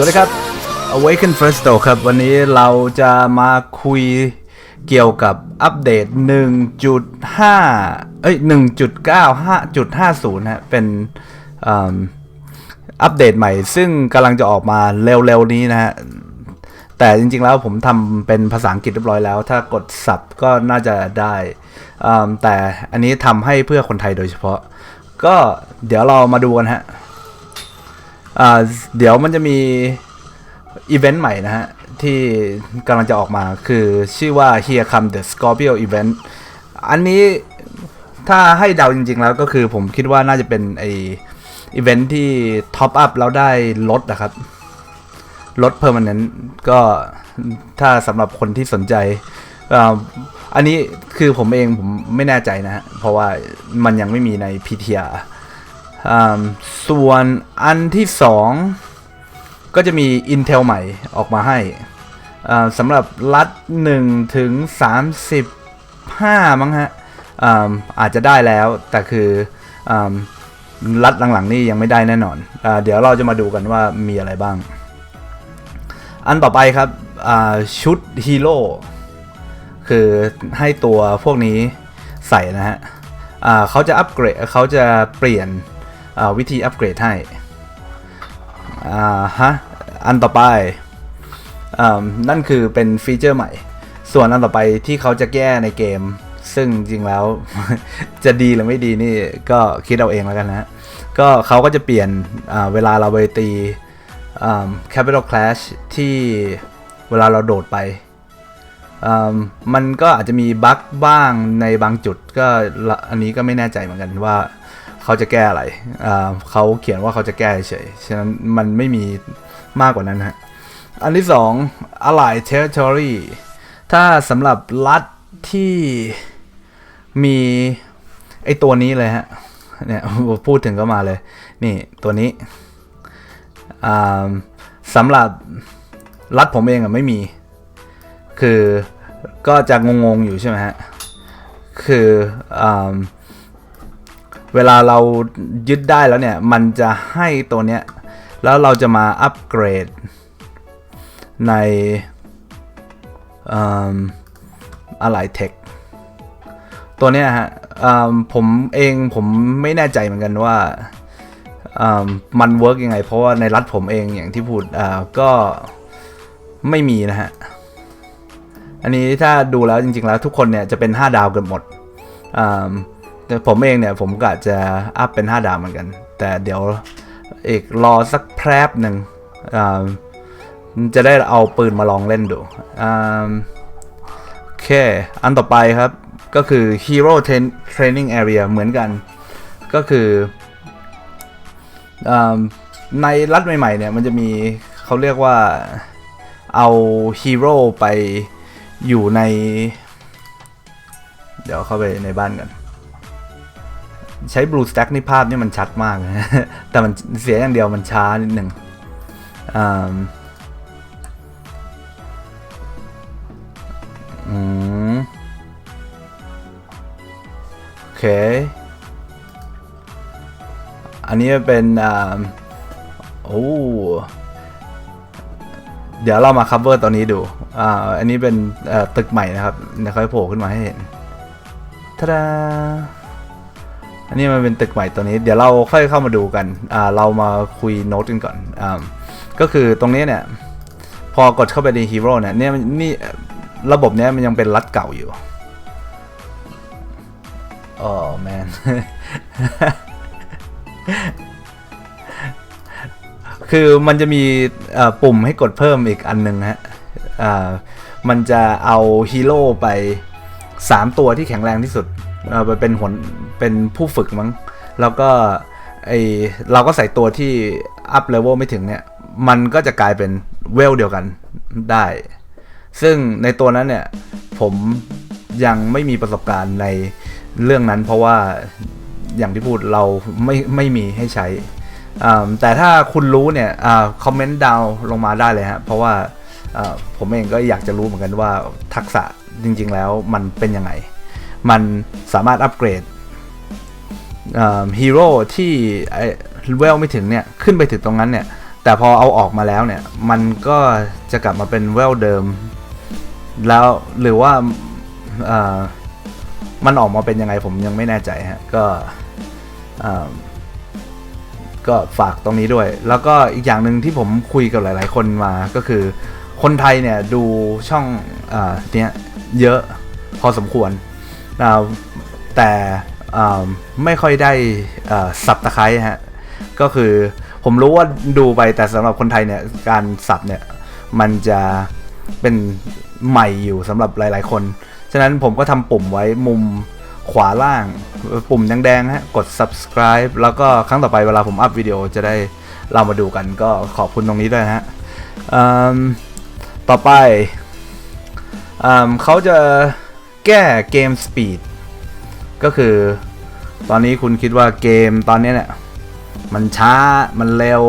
วัสดีครับ Awaken First Door ครับ วันนี้เราจะมาคุยเกี่ยวกับอัปเดต 1.5 เอ้ย 1.95.50 ฮะ เป็นอัปเดตใหม่ ซึ่งกำลังจะออกมาเร็วๆนี้นะฮะ แต่จริงๆแล้วผมทำเป็นภาษาอังกฤษเรียบร้อยแล้ว ถ้ากดสับก็น่าจะได้ แต่อันนี้ทำให้เพื่อคนไทยโดยเฉพาะ ก็เดี๋ยวเรามาดูกันฮะ เดี๋ยวมันจะมีอีเวนต์ใหม่นะฮะ ที่กำลังจะออกมาคือชื่อว่า Here Come the Scorpio Event อันนี้ถ้าให้เดาจริงๆแล้วก็คือผมคิดว่าน่าจะเป็นไออีเวนต์ที่ท็อปอัพแล้วได้ลดนะครับลดเพอร์ม n น n ก็ถ้าสำหรับคนที่สนใจอ,อันนี้คือผมเองผมไม่แน่ใจนะ เพราะว่ามันยังไม่มีใน PTR ส่วนอันที่สองก็จะมี Intel ใหม่ออกมาให้สำหรับรัด1ถึง35 มั้งฮะอาจจะได้แล้ว แต่คือรัดหลังๆนี่ยังไม่ได้แน่นอนอเดี๋ยวเราจะมาดูกันว่ามีอะไรบ้าง อันต่อไปครับชุดฮีโร่คือให้ตัวพวกนี้ใส่นะฮะเขาจะอัปเกรดเขาจะเปลี่ยน วิธีอัปเกรดให้อ่าฮะอันต่อไปอนั่นคือเป็นฟีเจอร์ใหม่ ส่วนอันต่อไปที่เขาจะแก้ในเกม ซึ่งจริงแล้ว จะดีหรือไม่ดีนี่ก็คิดเอาเองแล้วกันนะก็เขาก็จะเปลี่ยนเวลาเราไปตี Capital Clash ที่เวลาเราโดดไป มันก็อาจจะมีบั๊กบ้างในบางจุดก็อันนี้ก็ไม่แน่ใจเหมือนกันว่า เขาจะแก้อะไรเขาเขียนว่าเขาจะแก้เฉย ฉะนั้นมันไม่มีมากกว่านั้นฮะ อันที่สอง Ally Territory ถ้าสำหรับรัฐที่มีไอตัวนี้เลยฮะ เนี่ยพูดถึงก็มาเลย นี่ตัวนี้สำหรับรัฐผมเองอะไม่มี คือก็จะงงๆอยู่ใช่ไหมฮะ คืออ เวลาเรายึดได้แล้วเนี่ย มันจะให้ตัวเนี้ย แล้วเราจะมาอัปเกรด ในอะไรเทคตัวเนี้ยฮะผมเองผมไม่แน่ใจเหมือนกันว่ามันเวิร์กยังไง เพราะว่าในรัฐผมเองอย่างที่พูดก็ไม่มีนะฮะ อันนี้ถ้าดูแล้วจริงๆแล้วทุกคนเนี่ยจะเป็น 5 ดาวเกือบหมดอ แต่ผมเองเนี่ยผมก็จะอัพเป็น 5 ดาวเหมือนกัน แต่เดี๋ยวอีกรอสักแพรบหนึ่งอ่าจะได้เอาปืนมาลองเล่นดูอ่าโอเค อันต่อไปครับก็คือ Hero Train- Training Area เหมือนกัน ก็คืออ่าในรัฐใหม่ๆเนี่ยมันจะมีเขาเรียกว่าเอาฮีโร่ไปอยู่ใน เดี๋ยวเข้าไปในบ้านกัน ใช้ Blue Stack นี่ภาพนี่มันชัดมากนะแต่มันเสียอย่างเดียวมันช้านิดหนึ่งอืมโอเค อันนี้เป็นอ่าโอ้เดี๋ยวเรามา cover ตัวนี้ดู อ่า อันนี้เป็นตึกใหม่นะครับเดี๋ยวค่อยโผล่ขึ้นมาให้เห็นทาดา อันนี้มันเป็นตึกใหม่ตัวนี้ เดี๋ยวเราค่อยเข้ามาดูกัน อ่า เรามาคุยโน้ตกันก่อน อ่า ก็คือตรงนี้เนี่ย พอกดเข้าไปในฮีโร่เนี่ย เนี่ยนี่ระบบเนี้ยมันยังเป็นรัดเก่าอยู่อ๋อแมนคือมันจะมีปุ่มให้กดเพิ่มอีกอันหนึ่งฮะมันจะเอาฮีโร่ไป 3 ตัวที่แข็งแรงที่สุดไปเป็นหน เป็นผู้ฝึกมั้ง แล้วก็ไอเราก็ใส่ตัวที่อัพเลเวลไม่ถึงเนี่ย มันก็จะกลายเป็นเวลเดียวกันได้ ซึ่งในตัวนั้นเนี่ย ผมยังไม่มีประสบการณ์ในเรื่องนั้นเพราะว่าอย่างที่พูดเราไม่ไม่มีให้ใช้ แต่ถ้าคุณรู้เนี่ยคอมเมนต์ดาวลงมาได้เลยฮะ เพราะว่าอ่าผมเองก็อยากจะรู้เหมือนกันว่าทักษะจริงๆแล้วมันเป็นยังไง มันสามารถอัปเกรด ฮีโร่ที่เวลไม่ถึงเนี่ยขึ้นไปถึงตรงนั้นเนี่ย แต่พอเอาออกมาแล้วเนี่ย มันก็จะกลับมาเป็นเวลเดิม แล้วหรือว่ามันออกมาเป็นยังไงผมยังไม่แน่ใจฮะก็ก็ฝากตรงนี้ด้วย แล้วก็อีกอย่างหนึ่งที่ผมคุยกับหลาย ๆ คนมาก็คือ คนไทยเนี่ยดูช่องอเนี้ยเยอะพอสมควรแต่ ไม่ค่อยได้สับตะไคร้ฮะก็คือผมรู้ว่าดูไปแต่สำหรับคนไทยเนี่ยการสับเนี่ยมันจะเป็นใหม่อยู่สำหรับหลาย ๆ คน ฉะนั้นผมก็ทำปุ่มไว้มุมขวาล่าง ปุ่มแดงๆฮะกด subscribe แล้วก็ครั้งต่อไปเวลาผมอัพวิดีโอจะได้เรามาดูกันก็ขอบคุณตรงนี้ด้วยนะฮะต่อไปอืมเขาจะแก้เกมสปีด ก็คือ ตอนนี้คุณคิดว่าเกมตอนนี้เนี่ยมันช้ามันเร็ว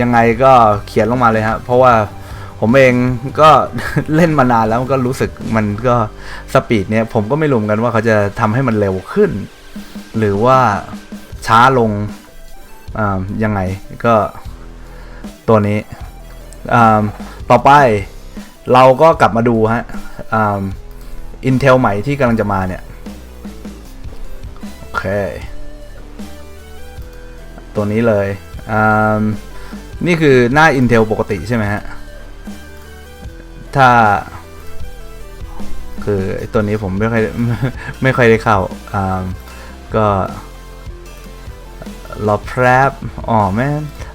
ยังไงก็เขียนลงมาเลยฮะเพราะว่าผมเองก็เล่นมานานแล้วก็รู้สึกมันก็สปีดเนี่ยผมก็ไม่รู้เหมือนกันว่าเขาจะทำให้มันเร็วขึ้น หรือว่าช้าลงยังไงก็ตัวนี้ต่อไปเราก็กลับมาดูฮะอ่า Intel ใหม่ที่กำลังจะมาเนี่ย เค ตัวนี้เลยอ่านี่คือหน้า Intel ปกติใช่ไหมฮะ ถ้า คือตัวนี้ผมไม่ค่อยไม่ค่อยได้เข้าอ่าก็รอแพรบอ๋อแม่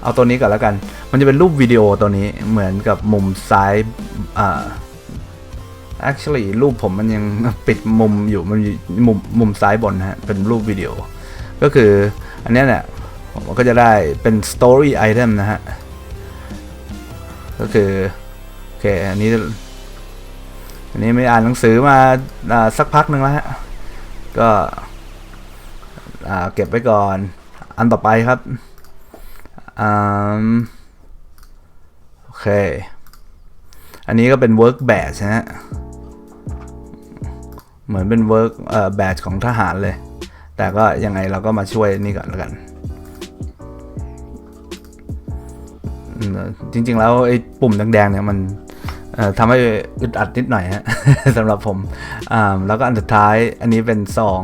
เอาตัวนี้ก่อนแล้วกัน มันจะเป็นรูปวิดีโอตัวนี้เหมือนกับมุมซ้ายอ่า actually รูปผมมันยังปิดมุมอยู่มันมุมมุมซ้ายบนนะฮะ เป็นรูปวิดีโอ ก็คืออันนี้เนี่ยผมก็จะได้เป็น story item นะฮะ ก็คือ โอเค อันนี้ อันนี้ไม่อ่านหนังสือมาอาสักพักหนึ่งแล้วฮะ ก็เก็บไว้ก่อน อันต่อไปครับอโอเค อันนี้ก็เป็น work badge นะฮะ เหมือนเป็น work เอ่อ badge ของทหารเลย แต่ก็ยังไงเราก็มาช่วยนี่ก่อนแล้วกัน จริงๆแล้วไอ้ปุ่มแดงๆเนี่ยมันทำให้อึดอัดนิดหน่อยฮะสำหรับผม แล้วก็อันสุดท้ายอันนี้เป็นซอง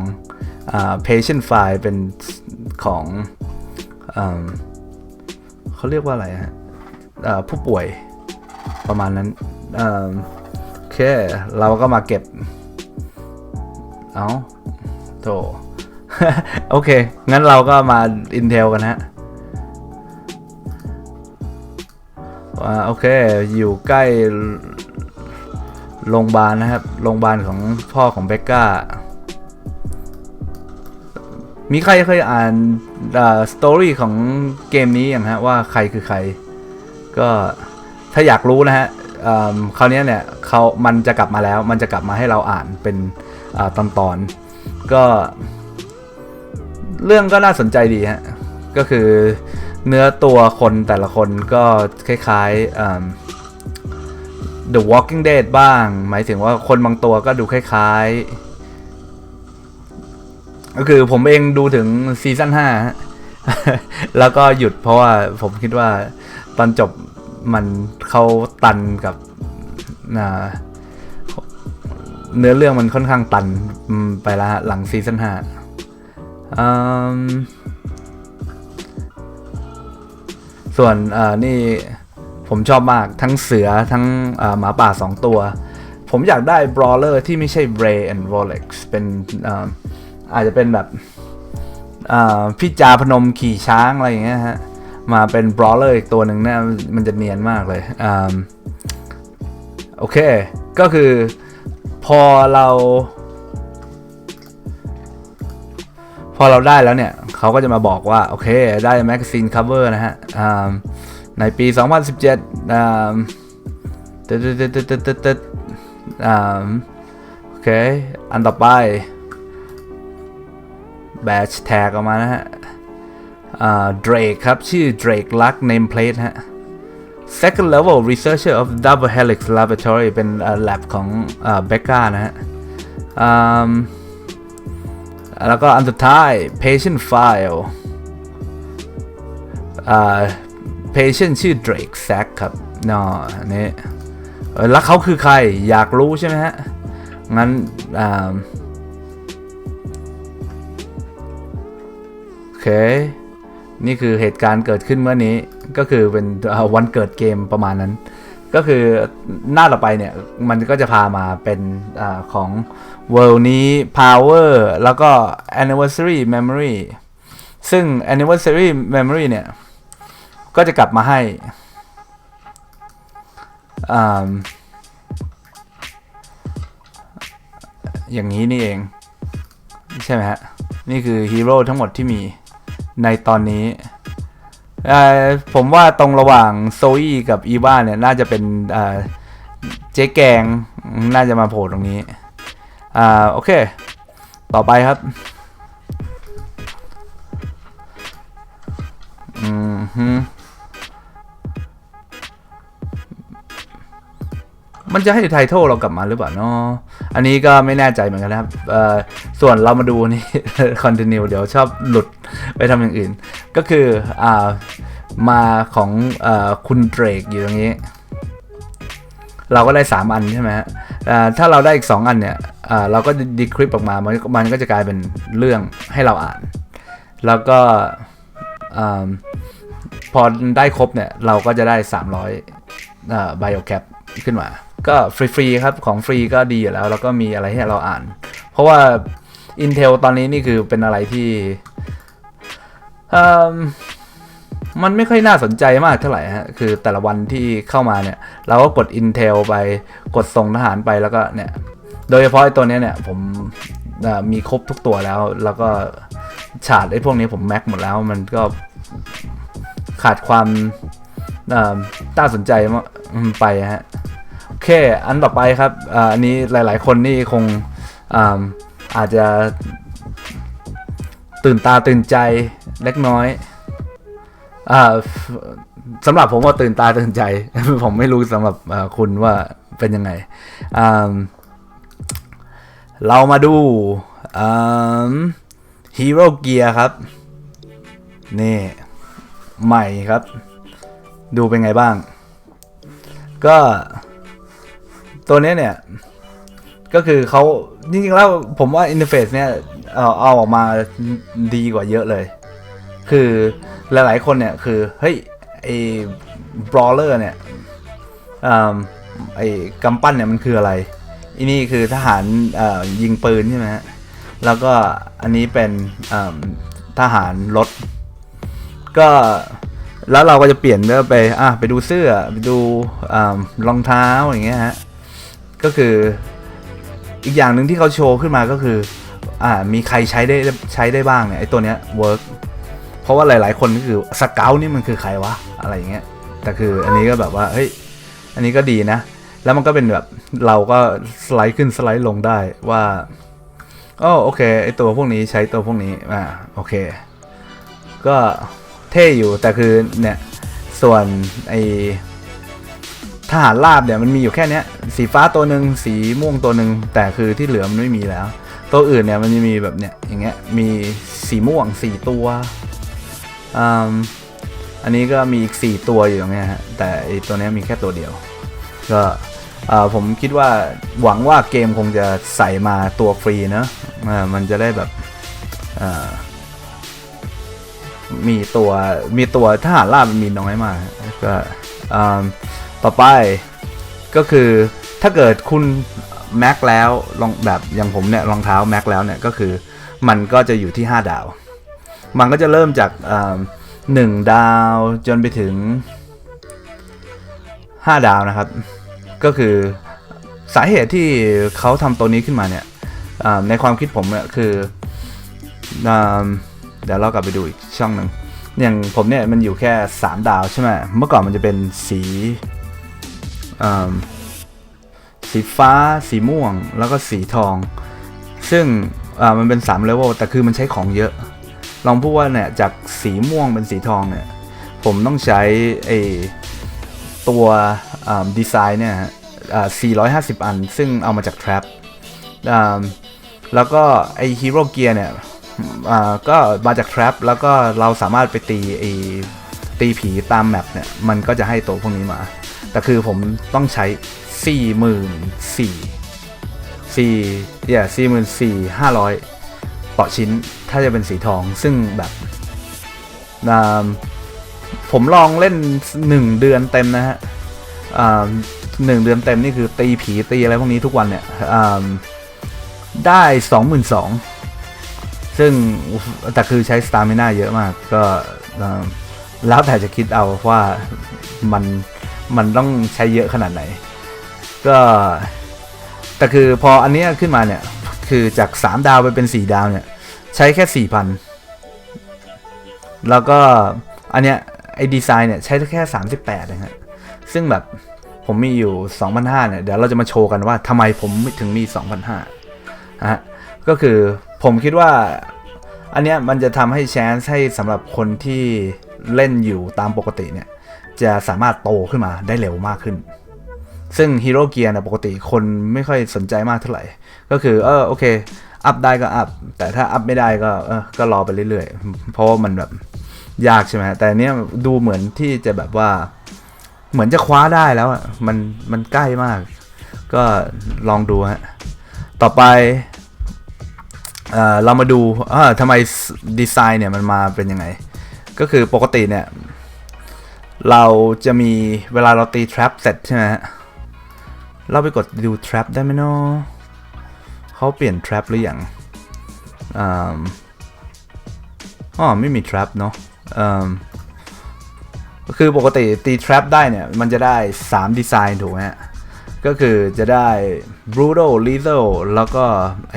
อ่า patient file เป็นของอเขาเรียกว่าอะไรฮะผู้ป่วยประมาณนั้นอ่าโอเค เราก็มาเก็บ เอาโถโอเค งั้นเราก็มา Intel กันฮะอ่าโอเค อยู่ใกล้โรงพยาบาลนะครับ โรงพยาบาลของพ่อของเบกก้า มีใครเคยอ่านสตอรี่ของเกมนี้อย่างฮะว่าใครคือใคร ก็ถ้าอยากรู้นะฮะเอิ่มคราวนี้เนี่ยเขามันจะกลับมาแล้ว มันจะกลับมาให้เราอ่านเป็น ตอนตอนก็ เรื่องก็น่าสนใจดีฮะ ก็คือเนื้อตัวคนแต่ละคนก็คล้ายๆอืม The Walking Dead บ้าง หมายถึงว่าคนบางตัวก็ดูคล้ายๆ ก็คือผมเองดูถึงซีซั่น5 แล้วก็หยุดเพราะว่าผมคิดว่าตอนจบมันเข้าตันกับอ่า เนื้อเรื่องมันค่อนข้างตันไปแล้วฮะหลังซีซั่น5อืมส่วนนี่ผมชอบมากทั้งเสือทั้งหมาป่าสองตัว ผมอยากได้บรอเลอร์ที่ไม่ใช่ Bray and Rolex เป็นอาอาจจะเป็นแบบพี่จาพนมขี่ช้างอะไรอย่างเงี้ยฮะ มาเป็นบรอเลอร์อีกตัวหนึ่งเนี่ยมันจะเนียนมากเลยอโอเค ก็คือ พอเรา พอเราได้แล้วเนี่ย เขาก็จะมาบอกว่า โอเค ได้แมกกาซีนคัฟเวอร์นะฮะในปี 2017อ่าตึ๊ดตึ๊ดตึ๊ดตึ๊ดตึ๊ดตึ๊ดอ่าโอเค อันต่อไปแบชแท็กออกมานะฮะอ่า Drake ครับ ชื่อ Drake Luck nameplate ฮะ second level researcher of double helix laboratory เป็นอ่า lab ของอ่า Becca นะฮะแล้วก็อันสุดท้าย patient file อ่า patient ชื่อ Drake Sack ครับนออันนี้เออแล้วเขาคือใครอยากรู้ใช่ไหมฮะ งั้นอ่าโอเค นี่คือเหตุการณ์เกิดขึ้นเมื่อนี้ ก็คือเป็นวันเกิดเกมประมาณนั้น ก็คือหน้าต่อไปเนี่ย มันก็จะพามาเป็นอของ World นี้ Power แล้วก็ Anniversary Memory ซึ่ง Anniversary Memory เนี่ย ก็จะกลับมาให้ออย่างนี้นี่เอง ใช่ไหมฮะ นี่คือฮีโร่ทั้งหมดที่มีในตอนนี้ ผมว่าตรงระหว่างโซอี้กับอีวาเนี่ย น่าจะเป็นเจ๊แกง น่าจะมาโผล่ตรงนี้ อ่า โอเค ต่อไปครับ อืมฮึมันจะให้ไทท l เรากลับมาหรือเปล่าเนาะอันนี้ก็ไม่แน่ใจเหมือนกันนะครับ ส่วนเรามาดูนี่คอนติเนียเดี๋ยวชอบหลุด ไปทำอย่างอื่น ก็คืออ่ามาของอคุณเดรกอยู่ตรงนี้ เราก็ได้ 3 อันใช่ไหมฮะอ่ถ้าเราได้อีก 2 อันเนี่ยเราก็ดีคริปออกมามันมันก็จะกลายเป็นเรื่องให้เราอ่าน แล้วก็อพอได้ครบเนี่ย เราก็จะได้ 300อ่าไบโอแคปขึ้นมา ก็ฟรีๆครับ ของฟรีก็ดีอยู่แล้ว แล้วก็มีอะไรให้เราอ่าน เพราะว่า Intel ตอนนี้นี่คือเป็นอะไรที่ มันไม่ค่อยน่าสนใจมากเท่าไหร่ฮะ คือแต่ละวันที่เข้ามาเนี่ย เราก็กด Intel ไป กดส่งทหารไปแล้วก็เนี่ย โดยเฉพาะไอ้ตัวเนี้ยเนี่ยผมมีครบทุกตัวแล้ว แล้วก็ฉาดไอ้พวกนี้ผมแม็กหมดแล้ว มันก็ขาดความน่าสนใจมากไปฮะ โอเค อันต่อไปครับ อันนี้หลาย ๆ คนนี่คงออาจจะ ตื่นตาตื่นใจเล็กน้อยอ่าสำหรับผมว่าตื่นตาตื่นใจ ผมไม่รู้สำหรับอ่าคุณว่าเป็นยังไงอ่าเรามาดูฮีโร่เกียร์ครับ นี่ ใหม่ครับ ดูเป็นไงบ้าง ก็ตัวเนี้ยเนี่ย ก็คือเขาจริงๆแล้วผมว่าอินเทอร์เฟซเนี่ย เอาเอาออกมาดีกว่าเยอะเลย คือหลายๆคนเนี่ยคือเฮ้ยไอ้บรอเลอร์เนี่ยอไอ้กำปั้นเนี่ยมันคืออะไรอันนี้คือทหารยิงปืนใช่ไหมฮะแล้วก็อันนี้เป็นทหารรถ ก็แล้วเราก็จะเปลี่ยนไปอะไปดูเสื้อไปดูรองเท้าอย่างเงี้ยฮะก็คืออีกอย่างหนึ่งที่เขาโชว์ขึ้นมาก็คือ อ่ามีใครใช้ได้ใช้ได้บ้างเนี่ยไอ้ตัวเนี้ยเวิร์กเพราะว่าหลาย ๆ คนก็คือสเกลนี่มันคือใครวะอะไรอย่างเงี้ยแต่คืออันนี้ก็แบบว่าเฮ้ยอันนี้ก็ดีนะ แล้วมันก็เป็นแบบเราก็สไลด์ขึ้นสไลด์ลงได้ว่าอ๋อโอเคไอตัวพวกนี้ใช้ตัวพวกนี้อ่าโอเค ก็เท่อยู่แต่คือเนี่ยส่วนไอทหารราบเนี่ยมันมีอยู่แค่เนี้ยสีฟ้าตัวหนึ่งสีม่วงตัวหนึ่งแต่คือที่เหลือมันไม่มีแล้ว ตัวอื่นเนี่ยมันจะมีแบบเนี้ยอย่างเงี้ยมีสีม่วงสี่ตัวอืมอันนี้ก็มีอีกสี่ตัวอยู่ตรงเนี้ยฮะแต่ตัวนี้มีแค่ตัวเดียว ก็อ่อผมคิดว่าหวังว่าเกมคงจะใส่มาตัวฟรีเนอะอ่ามันจะได้แบบอ่อมีตัวมีตัวทหารราบมันมีน้อยมากก็อ่าต่อไปก็คือถ้าเกิดคุณ แม็กแล้วลองแบบอย่างผมเนี่ยรองเท้าแม็กแล้วเนี่ยก็คือมันก็จะอยู่ที่ 5 ดาว มันก็จะเริ่มจากอ่าหนึ่งดาวจนไปถึง 5 ดาวนะครับ ก็คือสาเหตุที่เขาทำตัวนี้ขึ้นมาเนี่ยในความคิดผมเนี่ยคืออเดี๋ยวเรากลับไปดูอีกช่องหนึ่งอย่างผมเนี่ยมันอยู่แค่ 3 ดาวใช่ไหมเมื่อก่อนมันจะเป็นสีอ สีฟ้า สีม่วง แล้วก็สีทอง ซึ่งมันเป็น3เลเวลแต่คือมันใช้ของเยอะ ลองพูดว่าเนี่ยจากสีม่วงเป็นสีทองเนี่ยผมต้องใช้ไอตัวดีไซน์เนี่ยอ่า450 อัน ซึ่งเอามาจาก Trap อ่าแล้วก็ไอฮีโร่เกียร์เนี่ยอ่าก็มาจาก trap แล้วก็เราสามารถไปตีไอตีผีตามแมปเนี่ย มันก็จะให้ตัวพวกนี้มา แต่คือผมต้องใช้ 4 4 0 0 0 4เนี่ย44 500ต่อชิ้นถ้าจะเป็นสีทองซึ่งแบบผมลองเล่น1เดือนเต็มนะฮะหนึ่งเดือนเต็มนี่คือตีผีตีอะไรพวกนี้ทุกวันเนี่ยได้สอ่าได้22,000ซึ่งแต่คือใช้สตาร์มิน่าเยอะมาก ก็แล้วแต่จะคิดเอาว่ามันมันต้องใช้เยอะขนาดไหน ก็แต่คือพออันนี้ขึ้นมาเนี่ย คือจาก 3 ดาวไปเป็น 4 ดาวเนี่ย ใช้แค่4,000แล้วก็อันเนี้ยไอ้ดีไซน์เนี่ย ใช้แค่ 38นะฮะซึ่งแบบผมมีอยู่ 2,500เนี่ย เดี๋ยวเราจะมาโชว์กันว่าทำไมผมถึงมี 2,500นะฮะก็คือผมคิดว่า อันเนี้ยมันจะทำให้แชนส์ให้สำหรับคนที่เล่นอยู่ตามปกติเนี่ย จะสามารถโตขึ้นมาได้เร็วมากขึ้น ซึ่งฮีโร่เกียร์เนะปกติคนไม่ค่อยสนใจมากเท่าไหร่ ก็คือเออโอเค อัพได้ก็อัพ แต่ถ้าอัพไม่ได้ก็เออก็รอไปเรื่อยๆ เพราะว่ามันแบบยากใช่ไหมแต่เนี้ยดูเหมือนที่จะแบบว่า เหมือนจะคว้าได้แล้วอะมันมันใกล้มาก ก็ลองดูฮะ ต่อไปเออเรามาดูเออทำไมดีไซน์เนี่ยมันมาเป็นยังไง ก็คือปกติเนี่ย เราจะมีเวลาเราตี trap เสร็จใช่ไหมฮะ เราไปกดดู trap ได้ไหมเนาะเขาเปลี่ยน trap หรือยังอ๋อไม่มี trap เนาะคือปกติตี trap ได้เนี่ย มันจะได้ 3 ดีไซน์ถูกไหมก็คือจะได้ brutal lethal แล้วก็ไอ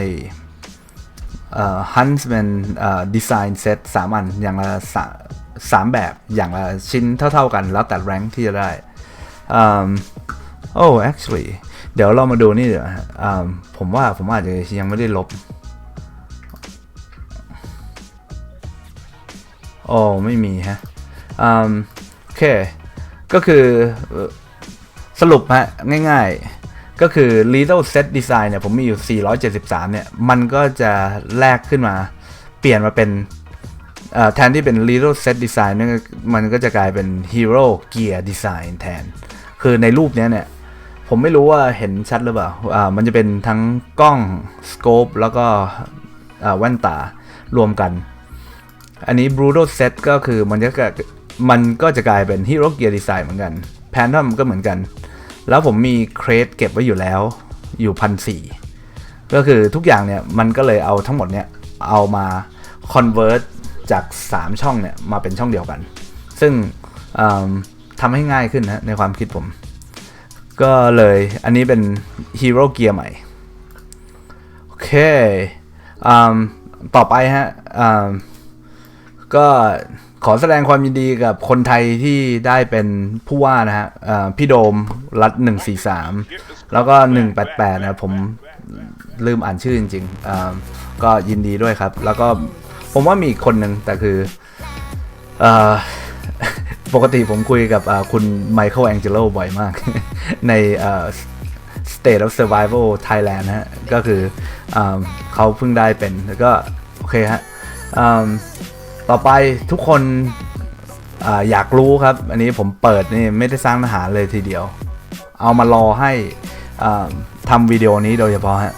Huntsman เอ่อ design set สามอันอย่างละสาสามแบบอย่างละชิ้นเท่า ๆกัน แล้วแต่ rank ที่จะได้ โอืม oh actually เดี๋ยวเรามาดูนี่เดี๋ยวผมว่าผมอาจจะยังไม่ได้ลบ โอ้ไม่มีฮะโอเค ก็คือสรุปฮะง่ายๆ ก็คือ Lethal Set Design เนี่ยผมมีอยู่ 473 เนี่ย มันก็จะแลกขึ้นมา เปลี่ยนมาเป็นแทนที่เป็น Lethal Set Design เนี่ยมันก็จะกลายเป็น Hero Gear Design แทน คือในรูปเนี้ยเนี่ย ผมไม่รู้ว่าเห็นชัดหรือเปล่าอ่ามันจะเป็นทั้งกล้อง scope แล้วก็อ่าแว่นตารวมกัน อันนี้ brutal set ก็คือมันจะกลายมันก็จะกลายเป็น hero gear design เหมือนกัน phantom ก็เหมือนกัน แล้วผมมีเครดเก็บไว้อยู่แล้วอยู่พันสี่ก็คือทุกอย่างเนี่ย มันก็เลยเอาทั้งหมดเนี่ย เอามา convert จาก 3 ช่องเนี่ย มาเป็นช่องเดียวกัน ซึ่งอืมทำให้ง่ายขึ้นนะในความคิดผม ก็เลยอันนี้เป็น hero gear ใหม่ โอเคอต่อไปฮะอืมก็ขอแสดงความยินดีกับคนไทยที่ได้เป็นผู้ว่านะฮะอ่อพี่โดมรัฐ143แล้วก็188นะผมลืมอ่านชื่อจริงๆเอ่อก็ยินดีด้วยครับ แล้วก็ผมว่ามีอีกคนหนึ่งแต่คืออ่อ ปกติผมคุยกับคุณไมเคิลแองเจโลบ่อยมาก ในเอ่อ State of Survival Thailand นะฮะ ก็คืออเขาเพิ่งได้เป็น แล้วก็ โอเคฮะต่อไปทุกคนออยากรู้ครับ อันนี้ผมเปิดนี่ไม่ได้สร้างเนื้อหาเลยทีเดียว เอามารอให้ทำวิดีโอนี้โดยเฉพาะฮะ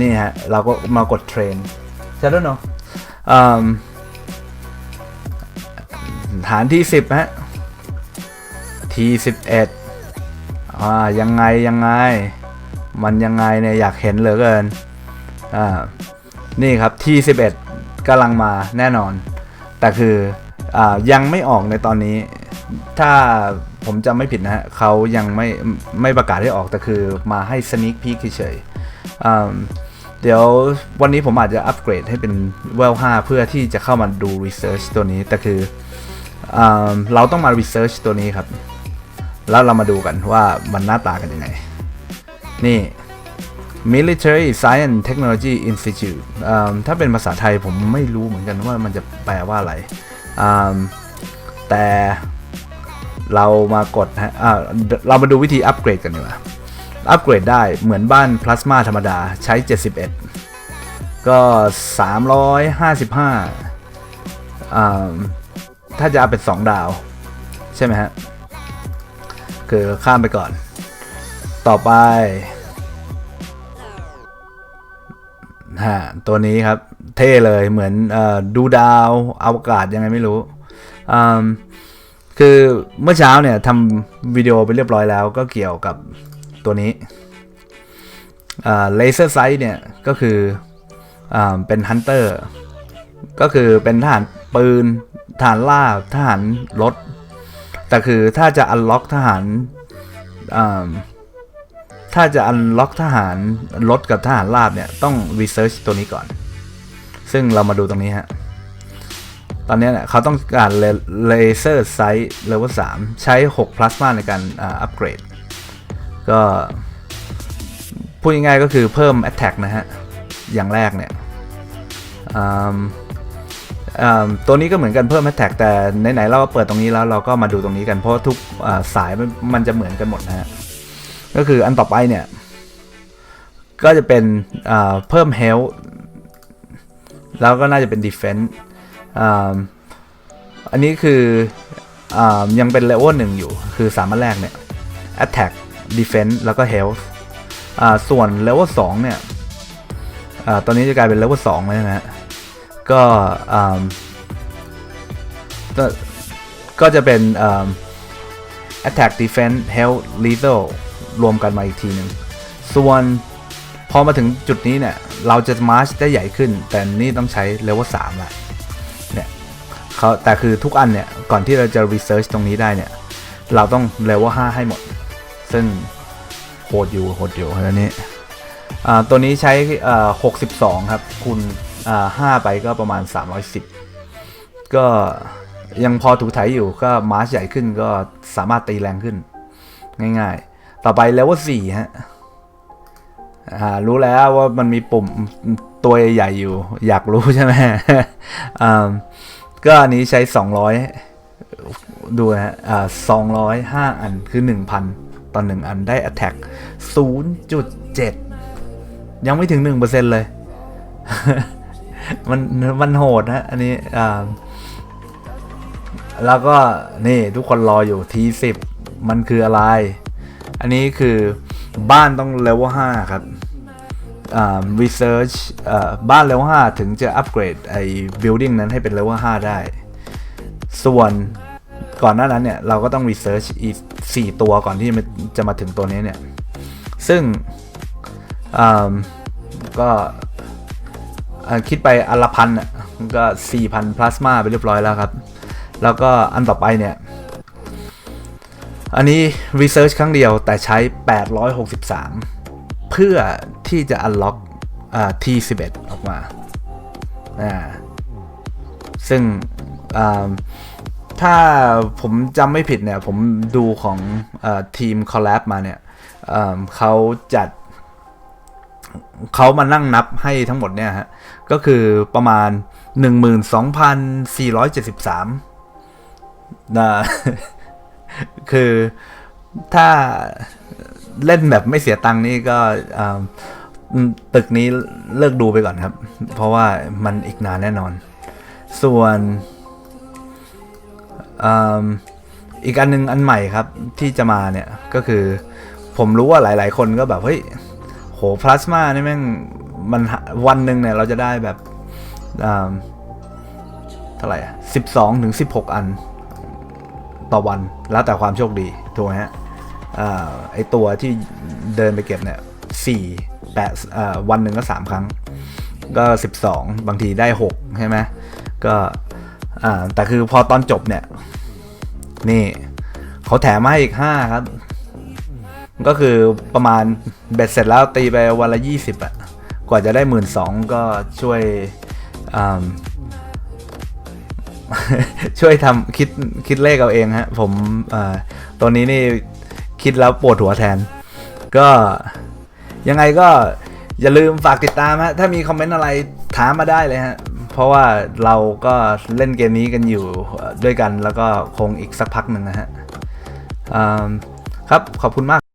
นี่ฮะ เราก็มากดเทรนใช่แล้วเนาะอืม ฐานที่10ฮะที11อ่ายังไงยังไง มันยังไงเนี่ยอยากเห็นเหลือเกินอ่านี่ครับที11กำลังมาแน่นอน แต่คืออ่ายังไม่ออกในตอนนี้ ถ้าผมจำไม่ผิดนะฮะเขายังไม่ไม่ประกาศให้ออกแต่คือมาให้ sneak peek เฉยอ่าเดี๋ยววันนี้ผมอาจจะอัปเกรดให้เป็นเวล5เพื่อที่จะเข้ามาดู research ตัวนี้แต่คือ เราต้องมา research ตัวนี้ครับ แล้วเรามาดูกันว่ามันหน้าตากันยังไง นี่ Military Science Technology Institute ถ้าเป็นภาษาไทยผมไม่รู้เหมือนกันว่ามันจะแปลว่าอะไร แต่เรามากดฮะเรามาดูวิธีอัปเกรดกันดีกว่า อัปเกรดได้เหมือนบ้านพลาสมาธรรมดาใช้ 71 ก็ 355อ่า ถ้าจะเอาเป็นสองดาว ใช่ไหมฮะ คือข้ามไปก่อน ต่อไปฮะตัวนี้ครับ เท่เลยเหมือนอดูดาวอวกาศยังไงไม่รู้ คือเมื่อเช้าเนี่ยทำวิดีโอไปเรียบร้อยแล้วก็เกี่ยวกับตัวนี้เลเซอร์ไซต์เนี่ย ก็คืออเป็นฮันเตอร์ก็คือเป็นทหารปืน ทหารล่าทหารรถ แต่คือถ้าจะอันล็อกทหารถ้าจะอันล็อกทหารรถกับทหารราบเนี่ยต้องรีเสิร์ชตัวนี้ก่อน ซึ่งเรามาดูตรงนี้ฮะ ตอนนี้เนี่ยเขาต้องการเลเซอร์ไซส์เลเวล3ใช้ 6 พลาสมาในการอัปเกรด ก็ พูดง่ายๆก็คือเพิ่ม Attack นะฮะ อย่างแรกเนี่ย ตัวนี้ก็เหมือนกันเพิ่ม Attack แต่ไหนๆเราเปิดตรงนี้แล้วเราก็มาดูตรงนี้กันเพราะทุกสายมันจะเหมือนกันหมดนะฮะก็คืออันต่อไปเนี่ย ก็จะเป็นเพิ่ม Health แล้วก็น่าจะเป็น Defense อันนี้คืออยังเป็นเลเวลหนึ่งอยู่ คือสามารถแรกเนี่ย Attack Defense แล้วก็ Health ส่วนเลเวล2เนี่ยอตอนนี้จะกลายเป็นเลเวล2แล้วนะฮะ ก็ก็ก็จะเป็นอ่า Attack Defense Health Lethal รวมกันมาอีกทีหนึ่งส่วนพอมาถึงจุดนี้เนี่ย เราจะมาร์ชได้ใหญ่ขึ้น แต่นี่ต้องใช้เลเวล3ละเนี่ยเขาแต่คือทุกอันเนี่ย ก่อนที่เราจะ research ตรงนี้ได้เนี่ย เราต้องเลเวล5ให้หมด ซึ่งโหดอยู่โหดอยู่อันนี้อ่ตัวนี้ใช้ 62 ครับ คูณ อ่า5ไปก็ประมาณ 310 ก็ยังพอถูถ่ายอยู่ก็มาร์ชใหญ่ขึ้นก็สามารถตีแรงขึ้น ง่ายๆ ต่อไปเลเวล4ฮะอ่ารู้แล้วว่ามันมีปุ่มตัวใหญ่อยู่ อยากรู้ใช่ไหมอ่าก็อันนี้ใช้ 200 ดูนะฮะอ่า205อันคือ 1,000 ต่อ 1 อันได้ attack 0.7 ยังไม่ถึง 1%เลย มันมันโหดนะอันนี้อ่าแล้วก็นี่ทุกคนรออยู่ T10 มันคืออะไร อันนี้คือบ้านต้องเลเวล5ครับอ่า research อ่าบ้านเลเวล5ถึงจะอัปเกรดไอ้ building นั้นให้เป็นเลเวล5ได้ ส่วนก่อนหน้านั้นเนี่ย เราก็ต้อง research อีก 4 ตัวก่อนที่จะมาจะมาถึงตัวนี้เนี่ย ซึ่งอ่าก็ คิดไปอันละพันอะก็ 4,000พลาสมาไปเรียบร้อยแล้วครับ แล้วก็อันต่อไปเนี่ย อันนี้ Research ครั้งเดียวแต่ใช้ 863 เพื่อที่จะ unlock อ่า T11 ออกมาอ่าซึ่งถ้าผมจำไม่ผิดเนี่ย ผมดูของอทีม Collab มาเนี่ยเขาจัด เขามานั่งนับให้ทั้งหมดเนี่ยฮะ ก็คือประมาณ 12,473นะคือถ้าเล่นแบบไม่เสียตังค์นี่ก็ตึกนี้เลิกดูไปก่อนครับ เพราะว่ามันอีกนานแน่นอน ส่วนอีกอันหนึงอันใหม่ครับที่จะมาเนี่ยก็คือผมรู้ว่าหลาย ๆ คนก็แบบเฮ้ย โหพลาสมานี่แม่งมันวันหนึ่งเนี่ยเราจะได้แบบอ่าเท่าไหร่อะสิบสองถึงสิบหกอันต่อวันแล้วแต่ความโชคดีถูกไหมฮะอ่าไอตัวที่เดินไปเก็บเนี่ยสี่แปดอ่าวันหนึ่งก็สามครั้ง ก็สิบสองบางทีได้หกใช่ไหมก็อ่าแต่คือพอตอนจบเนี่ย นี่ เขาแถมมาอีกห้าครับ ก็คือประมาณเบ็ดเสร็จแล้วตีไปวันละยี่สิบอะกว่าจะได้หมื่นสองก็ช่วยช่วยทำคิดคิดเลขเอาเองฮะ ผมอ่าตัวนี้นี่คิดแล้วปวดหัวแทน ก็ยังไงก็อย่าลืมฝากติดตามฮะ ถ้ามีคอมเมนต์อะไรถามมาได้เลยฮะ เพราะว่าเราก็เล่นเกมนี้กันอยู่ด้วยกันแล้วก็คงอีกสักพักหนึ่งนะฮะครับขอบคุณมาก